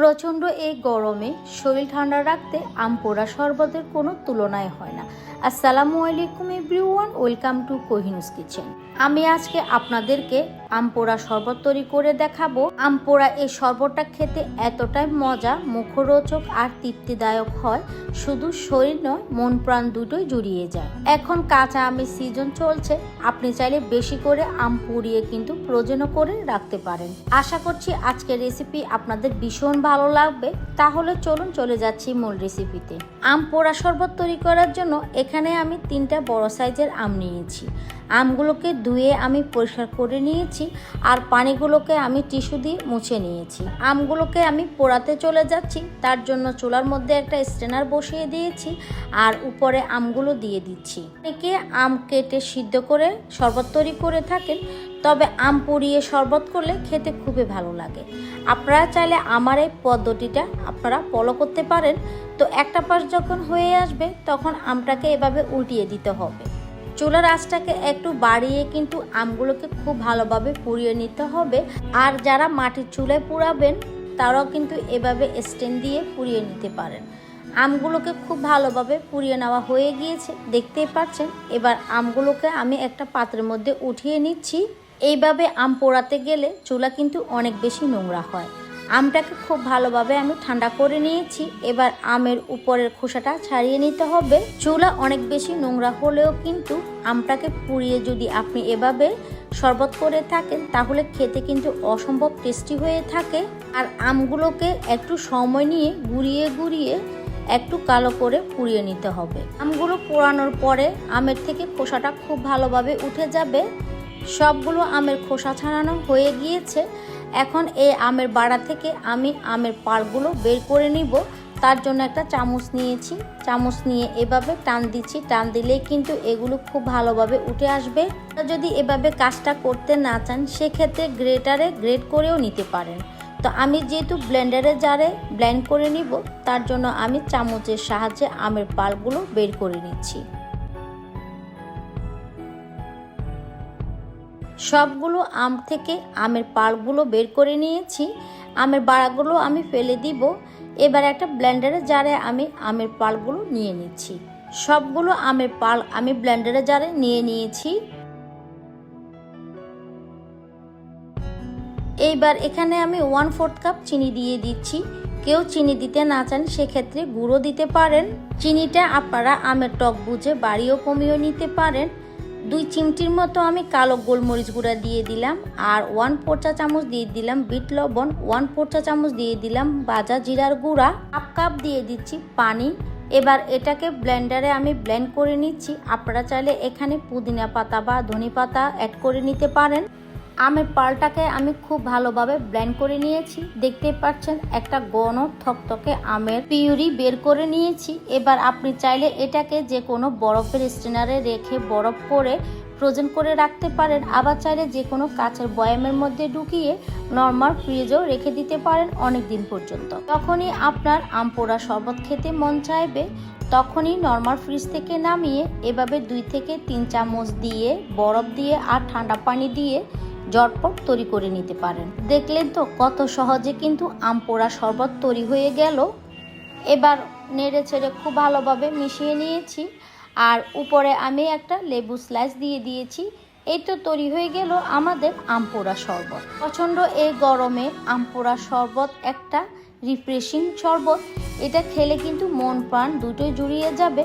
প্রচণ্ড এই গরমে শরীর ঠান্ডা রাখতে আম পোড়া শরবতের কোনো তুলনায় হয় না। আসসালামু আলাইকুম everyone welcome to Kohinoor's kitchen আমি আজকে আপনাদেরকে আম পোড়া শরবত তৈরি করে দেখাবো। আম পোড়া এই শরবতটা খেতে এতটাই মজা, মুখরোচক আর তৃপ্তিদায়ক হয়। শুধু শরীর নয়, মন প্রাণ দুটোই জুড়িয়ে যায়। এখন কাঁচা আমের সিজন চলছে। আপনি চাইলে বেশি করে আম পুড়িয়ে কিন্তু প্রয়োজনও করে রাখতে পারেন। আশা করছি আজকের রেসিপি আপনাদের ভীষণ ভালো লাগবে। তাহলে চলুন চলে যাচ্ছি মূল রেসিপিতে আম পোড়া শরবত তৈরি করার জন্য এখানে আমি তিনটা বড় সাইজের আম নিয়েছি। আমগুলোকে ধুয়ে আমি পরিষ্কার করে নিয়েছি আর পানিগুলোকে আমি টিস্যু দিয়ে মুছে নিয়েছি। আমগুলোকে আমি পোড়াতে চলে যাচ্ছি, তার জন্য চুলার মধ্যে একটা স্ট্রেনার বসিয়ে দিয়েছি আর উপরে আমগুলো দিয়ে দিচ্ছি। অনেকে আম কেটে সিদ্ধ করে শরবত তৈরি করে থাকেন, তবে আম পুড়িয়ে শরবত করলে খেতে খুবই ভালো লাগে। আপনারা চাইলে আমার এই পদ্ধতিটা আপনারা ফলো করতে পারেন। তো একটা পাশ যখন হয়ে আসবে, তখন আমটাকে এভাবে উল্টিয়ে দিতে হবে। চুলার আঁচটাকে একটু বাড়িয়ে কিন্তু আমগুলোকে খুব ভালোভাবে পুড়িয়ে নিতে হবে। আর যারা মাটির চুলায় পুড়াবেন, তারাও কিন্তু এভাবে স্ট্যান্ড দিয়ে পুড়িয়ে নিতে পারেন। আমগুলোকে খুব ভালোভাবে পুড়িয়ে নেওয়া হয়ে গিয়েছে, দেখতেই পাচ্ছেন। এবার আমগুলোকে আমি একটা পাত্রের মধ্যে উঠিয়ে নিচ্ছি। এইভাবে আম পোড়াতে গেলে চুলা কিন্তু অনেক বেশি নোংরা হয়। আমটাকে খুব ভালোভাবে আমি ঠান্ডা করে নিয়েছি। এবার আমের উপরের খোসাটা ছাড়িয়ে নিতে হবে। চুলা অনেক বেশি নোংরা হলেও কিন্তু আমটাকে পুড়িয়ে যদি আপনি এভাবে শরবত করে থাকেন, তাহলে খেতে কিন্তু অসম্ভব টেস্টি হয়ে থাকে। আর আমগুলোকে একটু সময় নিয়ে গুড়িয়ে গুড়িয়ে একটু কালো করে পুড়িয়ে নিতে হবে। আমগুলো পোড়ানোর পরে আমের থেকে খোসাটা খুব ভালোভাবে উঠে যাবে। সবগুলো আমের খোসা ছাড়ানো হয়ে গিয়েছে। এখন এই আমের বাড়া থেকে আমি আমের পাড়গুলো বের করে নিব। তার জন্য একটা চামচ নিয়েছি। চামচ নিয়ে এভাবে টান দিচ্ছি। টান দিলে কিন্তু এগুলো খুব ভালোভাবে উঠে আসবে। যদি এভাবে কাজটা করতে না চান, সেক্ষেত্রে গ্রেটারে গ্রেট করেও নিতে পারেন। তো আমি যেহেতু ব্লেন্ডারে জারে ব্লেন্ড করে নিব, তার জন্য আমি চামচের সাহায্যে আমের পালগুলো বের করে নিচ্ছি। সবগুলো আম থেকে আমের পালগুলো বের করে নিয়েছি। আমের বাড়াগুলো আমি ফেলে দিব। এবার একটা ব্লেন্ডারে জারে আমি আমের পালগুলো নিয়ে নিচ্ছি। সবগুলো আমের পাল আমি ব্লেন্ডারে জারে নিয়ে নিয়েছি। এইবার এখানে আমি ওয়ান ফোর্থ কাপ চিনি দিয়ে দিচ্ছি। কেউ চিনি দিতে না চান সেক্ষেত্রে গুঁড়ো দিতে পারেন। চিনিটা আপনারা আমের টক বুঝে বাড়িও কমিয়েও নিতে পারেন। দুই চিমটির মতো আমি কালো গোলমরিচ গুঁড়া দিয়ে দিলাম, আর ওয়ান ফোর চা চামচ দিয়ে দিলাম বিট লবণ ওয়ান ফোর চা চামচ দিয়ে দিলাম বাজা জিরার গুঁড়া হাফ কাপ দিয়ে দিচ্ছি পানি। এবার এটাকে ব্লেন্ডারে আমি ব্লেন্ড করে নিচ্ছি, আপনারা চাইলে এখানে পুদিনা পাতা বা ধনে পাতা অ্যাড করে নিতে পারেন। আমের পালটাকে আমি খুব ভালোভাবে ব্লেন্ড করে নিয়েছি। দেখতে পাচ্ছেন, একটা গণ থকথকে আমের পিউরি বের করে নিয়েছি। এবার আপনি চাইলে এটাকে যে কোনো বরফের স্টেনারে রেখে বরফ করে ফ্রোজেন করে রাখতে পারেন। আবার চাইলে যে কোনো কাঁচের বয়ামের মধ্যে ঢুকিয়ে নর্মাল ফ্রিজেও রেখে দিতে পারেন অনেক দিন পর্যন্ত। তখনই আপনার আম পোড়া শরবত খেতে মন চাইবে, তখনই নর্মাল ফ্রিজ থেকে নামিয়ে এভাবে দুই থেকে তিন চামচ দিয়ে বরফ দিয়ে আর ঠান্ডা পানি দিয়ে জটপট তৈরি করে নিতে পারেন। দেখলেন তো কত সহজে কিন্তু আম পোড়া শরবত তৈরি হয়ে গেল। এবার নেড়ে ছেড়ে খুব ভালোভাবে মিশিয়ে নিয়েছি। আর উপরে আমি একটা লেবু স্লাইস দিয়ে দিয়েছি। এই তো তৈরি হয়ে গেল আমাদের আম পোড়া শরবত। প্রচণ্ড এই গরমে আম পোড়া শরবত একটা রিফ্রেশিং শরবত। এটা খেলে কিন্তু মন প্রাণ দুটোই জুড়িয়ে যাবে।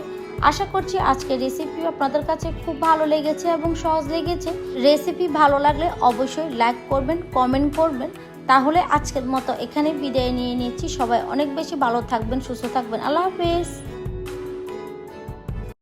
আশা করছি আজকের রেসিপি আপনাদের কাছে খুব ভালো লেগেছে এবং সহজ লেগেছে। রেসিপি ভালো লাগলে অবশ্যই লাইক করবেন কমেন্ট করবেন। তাহলে আজকের মতো এখানে বিদায় নিয়ে নিচ্ছি। সবাই অনেক বেশি ভালো থাকবেন, সুস্থ থাকবেন। আল্লাহ হাফেজ।